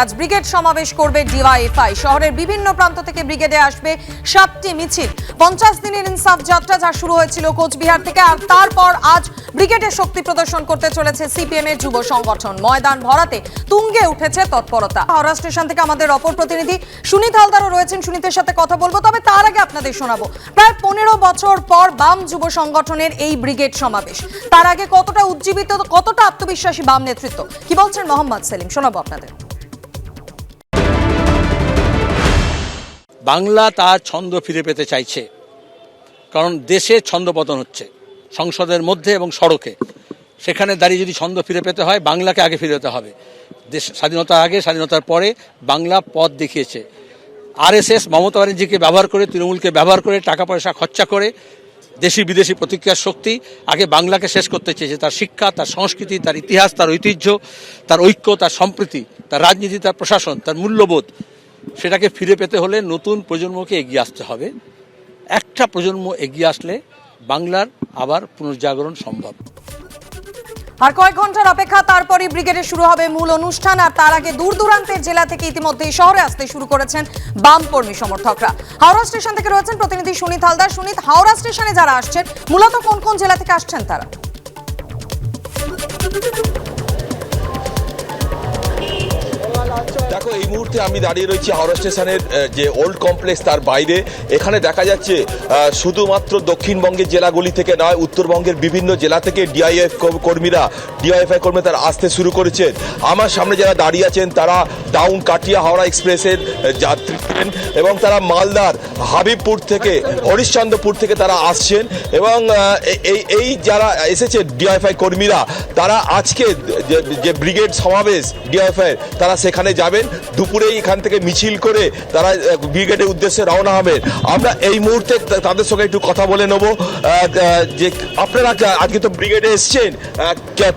আজ ব্রিগেড সমাবেশ করবে ডিওয়াইএফআই। শহরের বিভিন্ন প্রান্ত থেকে ব্রিগেডে আসবে সাতটি মিছিল। পঞ্চাশ দিনের ইনসাফ যাত্রা যা শুরু হয়েছিল কোচবিহার থেকে, আর তারপর আজ ব্রিগেডের শক্তি প্রদর্শন করতে চলেছে সিপিএম এর যুব সংগঠন। ময়দান ভরাতে তুঙ্গে উঠেছে তৎপরতা। হাওড়া স্টেশন থেকে আমাদের অপর প্রতিনিধি সুনীত হালদারও রয়েছেন। সুনীতের সাথে কথা বলব, তবে তার আগে আপনাদের শোনাবো। প্রায় পনেরো বছর পর বাম যুব সংগঠনের এই ব্রিগেড সমাবেশ। তার আগে কতটা উজ্জীবিত, কতটা আত্মবিশ্বাসী বাম নেতৃত্ব? কি বলছেন মোহাম্মদ সেলিম? শোনাবো আপনাদের। বাংলা তার ছন্দ ফিরে পেতে চাইছে। কারণ দেশে ছন্দপতন হচ্ছে, সংসদের মধ্যে এবং সড়কে। সেখানে দাঁড়িয়ে যদি ছন্দ ফিরে পেতে হয়, বাংলাকে আগে ফিরে পেতে হবে। দেশ, স্বাধীনতার আগে, স্বাধীনতার পরে বাংলা পথ দেখিয়েছে। আরএসএস মমতা ব্যানার্জিকে ব্যবহার করে, তৃণমূলকে ব্যবহার করে, টাকা পয়সা খরচা করে, দেশি বিদেশি প্রতিক্রিয়ার শক্তি আগে বাংলাকে শেষ করতে চেয়েছে। তার শিক্ষা, তার সংস্কৃতি, তার ইতিহাস, তার ঐতিহ্য, তার ঐক্য, তার সম্প্রীতি, তার রাজনীতি, তার প্রশাসন, তার মূল্যবোধ সেটাকে ফিরে পেতে হলে নতুন প্রজন্মকে এগিয়ে আসতে হবে। একটা প্রজন্ম এগিয়ে আসলে বাংলার আবার পুনর্জাগরণ সম্ভব। আর কয়েক ঘণ্টার অপেক্ষা, তারপরই ব্রিগেডে শুরু হবে মূল অনুষ্ঠান, আর তার আগে দূর দূরান্তের জেলা থেকে ইতিমধ্যেই শহরে আসতে শুরু করেছেন বাম কর্মী সমর্থকরা। হাওড়া স্টেশন থেকে রয়েছেন প্রতিনিধি সুনীত হালদার। সুনীত, হাওড়া স্টেশনে যারা আসছেন, মূলত কোন কোন জেলা থেকে আসছেন তারা? দেখো, এই মুহূর্তে আমি দাঁড়িয়ে রয়েছি হাওড়া স্টেশনের যে ওল্ড কমপ্লেক্স তার বাইরে। এখানে দেখা যাচ্ছে শুধুমাত্র দক্ষিণবঙ্গের জেলাগুলি থেকে নয়, উত্তরবঙ্গের বিভিন্ন জেলা থেকে ডিআইএফ কর্মীরা ডিআইএফআই কর্মী তারা আসতে শুরু করেছেন। আমার সামনে যারা দাঁড়িয়ে আছেন, তারা ডাউন কাটিয়া হাওড়া এক্সপ্রেসের যাত্রী ট্রেন এবং তারা মালদার হাবিবপুর থেকে, হরিশ্চন্দ্রপুর থেকে তারা আসছেন এবং এই এই যারা এসেছে ডিআইএফআই কর্মীরা, তারা আজকে যে ব্রিগেড সমাবেশ ডিআইএফআই তারা সেখানে যাবেন। দুপুরেই এখান থেকে মিছিল করে তারা ব্রিগেডের উদ্দেশ্যে রওনা হবেন আমরা এই মুহূর্তে তাদের সঙ্গে একটু কথা বলে নেব। যে আপনারা আজকে তো ব্রিগেডে এসছেন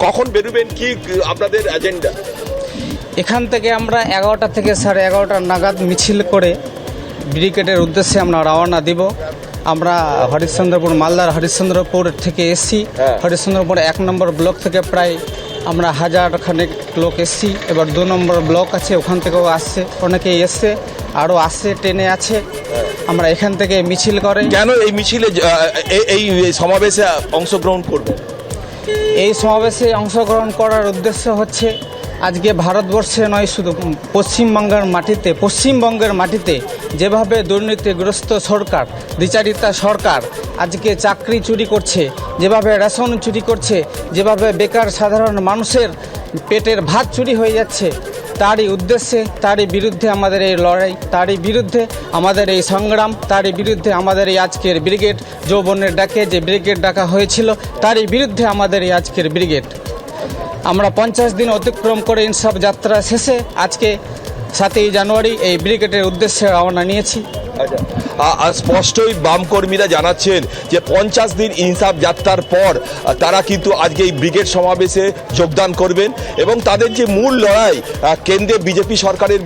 কখন বেরোবেন কি আপনাদের এজেন্ডা এখান থেকে আমরা এগারোটা থেকে সাড়ে এগারোটা নাগাদ মিছিল করে ব্রিগেডের উদ্দেশ্যে আমরা রওনা দিব। আমরা হরিশ্চন্দ্রপুর মালদার হরিশ্চন্দ্রপুর থেকে এসছি। হ্যাঁ। হরিশ্চন্দ্রপুর এক নম্বর ব্লক থেকে প্রায় আমরা হাজার খানেক লোক এসছি। এবার দু নম্বর ব্লক আছে ওখান থেকেও আসছে। অনেকেই এসছে আরও আসছে ট্রেনে আছে। আমরা এখান থেকে মিছিল করে। কেন এই মিছিলে এই- এই সমাবেশে অংশগ্রহণ করবে? এই সমাবেশে অংশগ্রহণ করার উদ্দেশ্য হচ্ছে আজকে ভারতবর্ষে নয়, শুধু পশ্চিমবঙ্গের মাটিতে পশ্চিমবঙ্গের মাটিতে যেভাবে দুর্নীতিগ্রস্ত সরকার দ্বিচারিতা সরকার আজকে চাকরি চুরি করছে, যেভাবে রেশন চুরি করছে, যেভাবে বেকার সাধারণ মানুষের পেটের ভাত চুরি হয়ে যাচ্ছে, তারই উদ্দেশ্যে, তারই বিরুদ্ধে আমাদের এই লড়াই, তারই বিরুদ্ধে আমাদের এই সংগ্রাম, তারই বিরুদ্ধে আমাদের এই আজকের ব্রিগেড, যৌবনের ডাকে যে ব্রিগেড ডাকা হয়েছিল, তারই বিরুদ্ধে আমাদের এই আজকের ব্রিগেড। আমরা পঞ্চাশ দিন অতিক্রম করে ইনসাফ যাত্রা শেষে আজকে সাতই জানুয়ারি এই ব্রিগেডের উদ্দেশ্যে রওনা নিয়েছি। স্পষ্টই বাম কর্মীরা জানাচ্ছেন যে পঞ্চাশ দিন ইনসাফ যাত্রার পর তারা কিন্তু আজকে এই ব্রিগেড সমাবেশে যোগদান করবেন এবং তাদের যে মূল লড়াই কেন্দ্রে বিজেপি সরকারের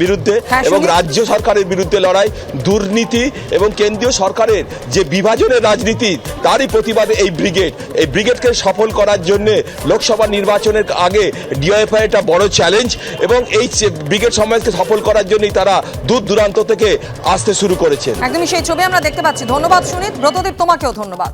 বিরুদ্ধে হ্যাঁ, এবং। রাজ্য সরকারের বিরুদ্ধে লড়াই দুর্নীতি এবং কেন্দ্রীয় সরকারের যে বিভাজনের রাজনীতি তারই প্রতিবাদে এই ব্রিগেড এই ব্রিগেডকে সফল করার জন্য লোকসভা নির্বাচনের আগে ডিওএফআই একটা বড় চ্যালেঞ্জ এবং এই ব্রিগেড সমাবেশকে সফল করার জন্যই তারা দূর দূরান্ত থেকে আসতে শুরু করেছেন। একদমই সেই ছবি আমরা দেখতে পাচ্ছি। ধন্যবাদ সুনীত। ব্রতদীপ তোমাকেও ধন্যবাদ।